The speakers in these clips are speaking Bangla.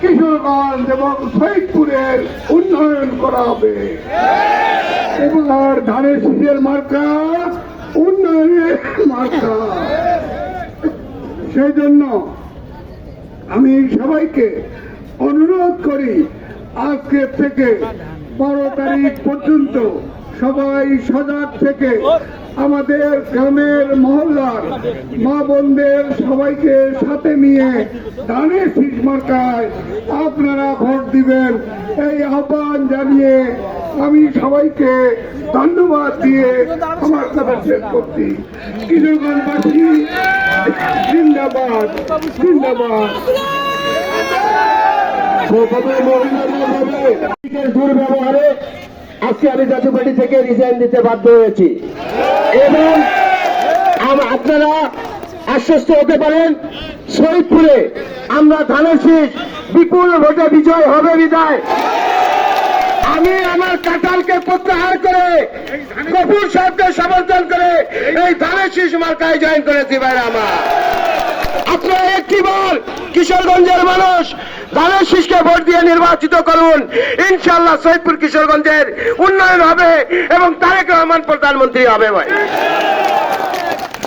কিশোরগঞ্জ এবং উন্নয়ন করা হবে। ধানের শীষের মার্কা, উন্নয়নের মার্কা। সেই জন্য আমি সবাইকে অনুরোধ করি, আজকে থেকে বারো তারিখ পর্যন্ত সবাই সজাগ থেকে আমাদের গ্রামের মহল্লার মা বোনদের সবাইকে সাথে নিয়ে ধানের শীষ মার্কায় আপনারা ভোট দিবেন। এই আহ্বান জানিয়ে আমি সবাইকে ধন্যবাদ দিয়ে আমার কথা শেষ করছি। কিশোরগঞ্জবাসী জিন্দাবাদ জিন্দাবাদ। দুর্ব্যবহারে আজকে আমি জাতীয় পার্টি থেকে রিজাইন দিতে বাধ্য হয়েছি। এবং আপনারা আশ্বস্ত হতে পারেন শহীদপুরে আমরা ধানের শীষ বিপুল ভোটে বিজয় হবে বিদায়। আমি আমার কাটালকে প্রত্যাহার করে, কপুর সাহেবকে সমর্থন করে এই ধানের শীষ মার্কায় জয়েন করেছি ভাইরা আমার। আপনারা বার কিশোরগঞ্জের মানুষ। ধানের শীষকে ভোট দিয়ে নির্বাচিত করুন। ইনশাল্লাহ সৈয়দপুর কিশোরগঞ্জের উন্নয়ন হবে এবং তারেক রহমান প্রধানমন্ত্রী হবে ভাই।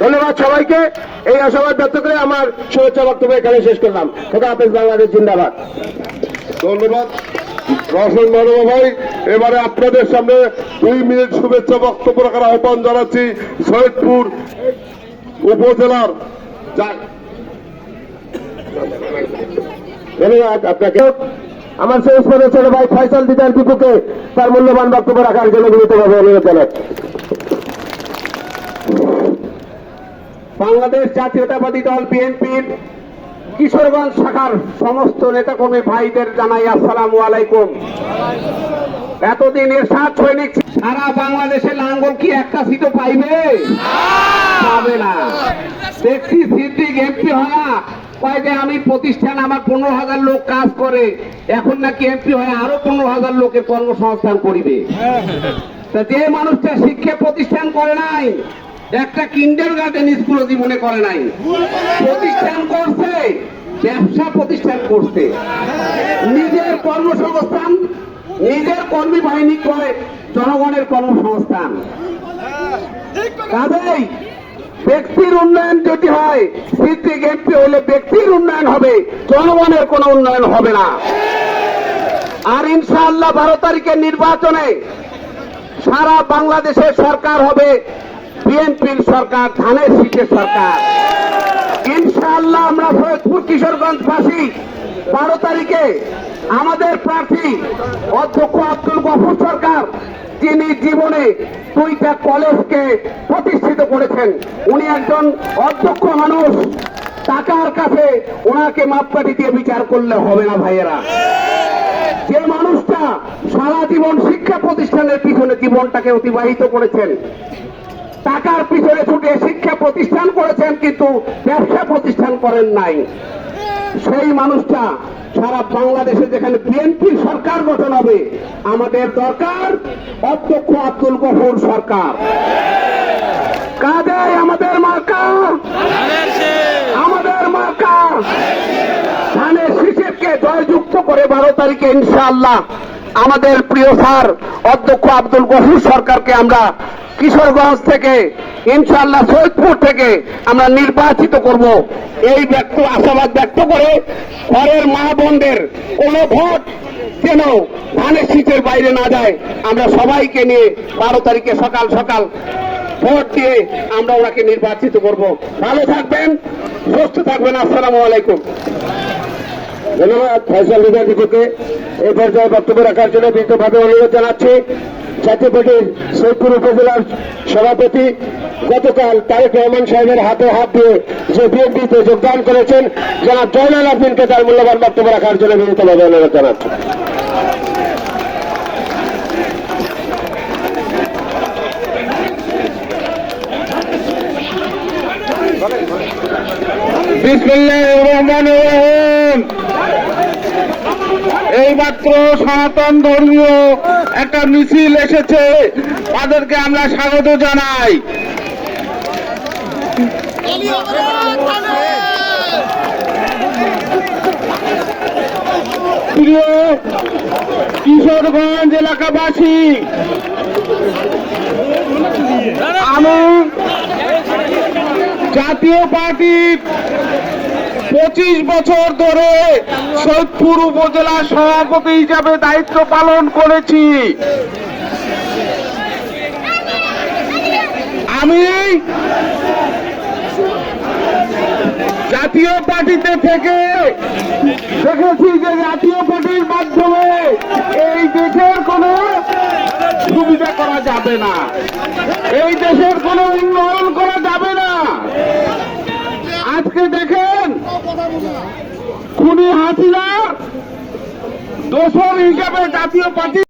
ধন্যবাদ সবাইকে। এই আশাবাদ ব্যক্ত করে আমার শুভেচ্ছা বক্তব্য এখানে শেষ করলাম। খোদা হাফেজ, বাংলাদেশ জিন্দাবাদ। ধন্যবাদ। রসন মানব ভাই, এবারে আপনাদের সামনে দুই মিনিট শুভেচ্ছা বক্তব্য রাখার আহ্বান জানাচ্ছি সৈয়দপুর উপজেলার। ধন্যবাদ। আপনাকে। আমার শেষ পদে ছোট ভাই ফয়সাল দিদার বিপুকে তার মূল্যবান বক্তব্য রাখার জন্য গুরুত্বভাবে অনুরোধ জানাচ্ছি বাংলাদেশ জাতীয়তাবাদী দল বিএনপির কিশোরগঞ্জ শাখার সমস্ত নেতাকর্মী ভাইদের জানাই আসসালামু আলাইকুম। এতদিন এরশাদ সৈনিক সারা বাংলাদেশে লাঙ্গল কি একটা সিটও পাইবে? পাবে না। দেখছি সিদ্দিক এমপি না কয় যে আমি প্রতিষ্ঠান, আমার পনেরো হাজার লোক কাজ করে। এখন নাকি এমপি হয় আরও পনেরো হাজার লোকের কর্মসংস্থান করিবে। যে মানুষটা শিক্ষা প্রতিষ্ঠান করে নাই, একটা কিন্ডার গার্ডেন স্কুল জীবনে করে নাই। প্রতিষ্ঠান করছে, ব্যবসা প্রতিষ্ঠান করছে। নিজের কর্মসংস্থান, নিজের কর্মী বাহিনী করে জনগণের কর্মসংস্থান। কাজেই ব্যক্তির উন্নয়ন যদি হয়, সিদ্দিক এমপি হলে ব্যক্তির উন্নয়ন হবে, জনগণের কোনো উন্নয়ন হবে না। আর ইনশাআল্লাহ বারো তারিখের নির্বাচনে সারা বাংলাদেশে সরকার হবে বিএনপির সরকার, ধানের শীতের সরকার। ইনশাআল্লাহ আমরা ফরিদপুর কিশোরগঞ্জবাসী বারো তারিখে আমাদের প্রার্থী অধ্যক্ষ আব্দুল গফুর সরকার তিনি জীবনে দুইটা কলেজকে প্রতিষ্ঠিত করেছেন, উনি একজন অধ্যক্ষ মানুষ। টাকার কাছে ওনাকে মাপকাঠি দিয়ে বিচার করলে হবে না ভাইয়েরা। যে মানুষটা সারা জীবন শিক্ষা প্রতিষ্ঠানের পিছনে জীবনটাকে অতিবাহিত করেছেন, টাকার পিছনে ছুটে শিক্ষা প্রতিষ্ঠান করেছেন, কিন্তু ব্যবসা প্রতিষ্ঠান করেন নাই। সেই মানুষটা সারা বাংলাদেশে যেখানে বিএনপি সরকার গঠন হবে, আমাদের দরকার অধ্যক্ষ আব্দুল গফুর সরকার। কাজে আমাদের মার্কা? আমাদের মার্কা? ধানের শিশিরকে জয়যুক্ত করে বারো তারিখে ইনশাআল্লাহ আমাদের প্রিয় স্যার অধ্যক্ষ আব্দুল গফুর সরকারকে আমরা কিশোরগঞ্জ থেকে ইনশাল্লাহ সৈয়দপুর থেকে আমরা নির্বাচিত করব। এই ব্যক্ত, আশাবাদ ব্যক্ত করে ঘরের মা বোনদের কোন ভোট যেন ধানের শীতের বাইরে না যায়, আমরা সবাইকে নিয়ে বারো তারিখে সকাল সকাল ভোট দিয়ে আমরা ওনাকে নির্বাচিত করব। ভালো থাকবেন, সুস্থ থাকবেন, আসসালামু আলাইকুম। ধন্যবাদ, ফয়সাল দিকে এই পর্যায়ে বক্তব্য রাখার জন্য বিনীতভাবে অনুরোধ জানাচ্ছি। জাতীয় পার্টির সৈয়দপুর উপজেলার সভাপতি গতকাল তারেক রহমান সাহেবের হাতে হাত দিয়ে যে বিএনপিতে যোগদান করেছেন যারা জয়নাল আফিনকে তার মূল্যবান বক্তব্য রাখার জন্য বিনীতভাবে অনুরোধ জানাচ্ছি। বিসমিল্লাহির রহমানির রহিম। এই মাত্র সনাতন ধর্মীয় একটা মিছিল এসেছে। তাদেরকে আমরা স্বাগত জানাই। কিশোরগঞ্জ এলাকাবাসী, আমি জাতীয় পার্টির পঁচিশ বছর ধরে সৈয়দপুর উপজেলা সভাপতি হিসাবে দায়িত্ব পালন করেছি। আমি জাতীয় পার্টিতে থেকে দেখেছি যে জাতীয় পার্টির মাধ্যমে এই দেশের কোনো সুবিধা করা যাবে না। এই দেশের কোনো উন্নয়ন করা যাবে না আজকে দেখেন খুনি হাসিনা দোষর হিসাবে জাতীয় পার্টি